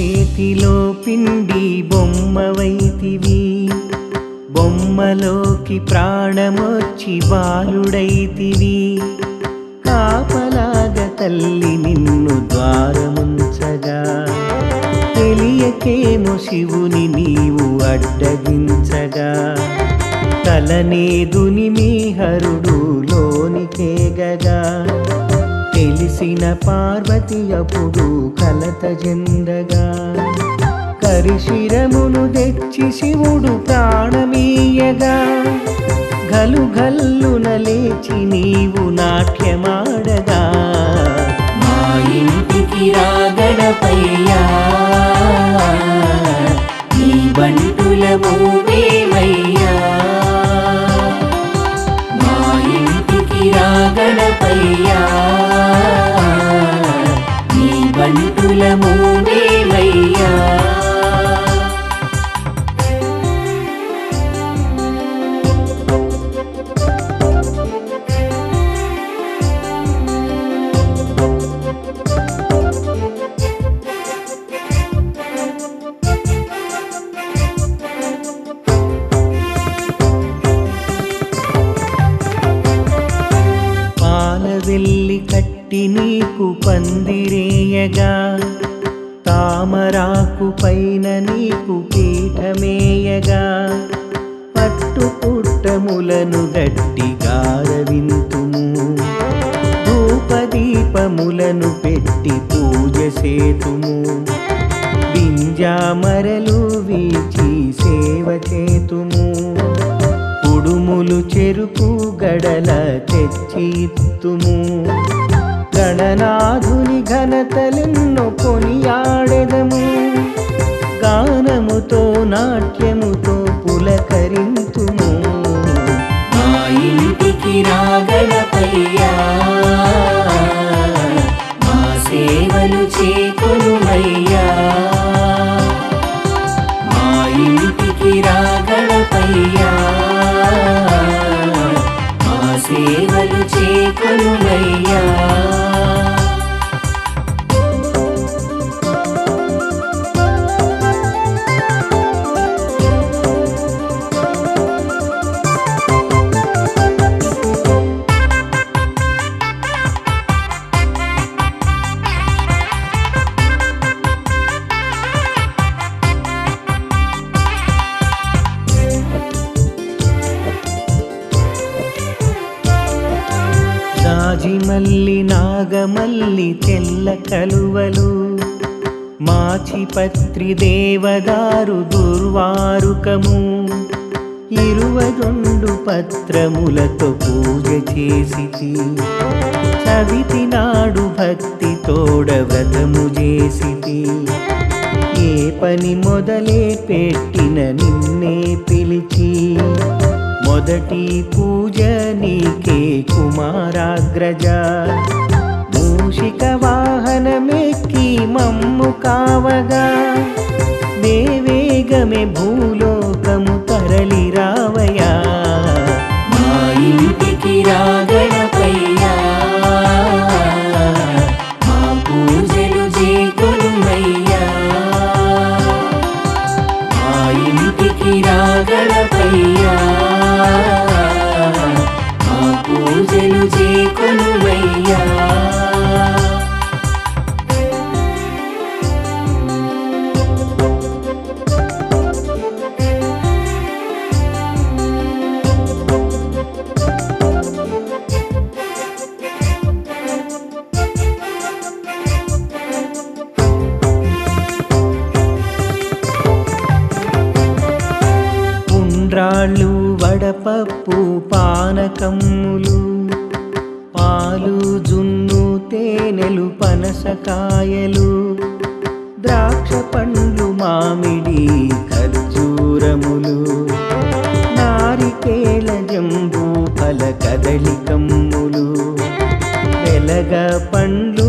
చేతిలో పిండి బొమ్మవైతివి. బొమ్మలోకి ప్రాణమొచ్చి బాలుడైతివి. కాపలాగ తల్లి నిన్ను ద్వారముంచగా. తెలియకేమో శివుని నీవు అడ్డగించగా. తలనేదుని మీ హరుడు లోనికేగగా తెలిసిన పార్వతి అప్పుడు కలత చెందగా కరిశిరమును తెచ్చి శివుడు ప్రాణమీయగా గలు గల్లున లేచి నీవు నాట్యమాడగా. మా ఇంటికి రాగడపయ్యా పుట్టి నీకు పందిరేయగా తామరాకు పైన నీకు పీఠమేయగా పట్టు పుట్టములను గట్టి గారవింతుము. ధూపదీపములను పెట్టి పూజ సేతుము బింజామరలు వీచి సేవ చేతుము. కుడుములు చెరుకు గడల తెచ్చిత్తుము ఇత్తుము గణనాథుని ఘనతలెన్నో కొనియాడెదము. గానముతో నాట్యముతో పులకరింతుము. మా ఇంటికి రాగడపయ్యా మా సేవలు చేకొనుమయ్యా మా ఇంటికి రాగలపయ్యా. మా సేవలు చేకొనుమయ్యా రాజిమల్లి నాగమల్లి తెల్ల కలువలు. మాచిపత్రి దేవదారు దుర్వారుకము. ఇరువదొండు పత్రములతో పూజ చేసి చవితి నాడు భక్తి తోడ వ్రతము చేసి ఏ పని మొదలే పెట్టిన నిన్నే పిలిచి. మొదటి పూజ నీకే కుమారాగ్రజ. మూషిక వాహనమెక్కి మమ్ము కావగా. దేవేగమే భూలో ఉండ్రాళ్ళు వడపప్పు పానకమ్ములు పాలు జున్ను తేనెలు పనసకాయలు ద్రాక్ష పండ్లు మామిడి ఖర్జూరములు నారికేళ జంబూ ఫల కదలికమ్ములు వెలగ పండ్లు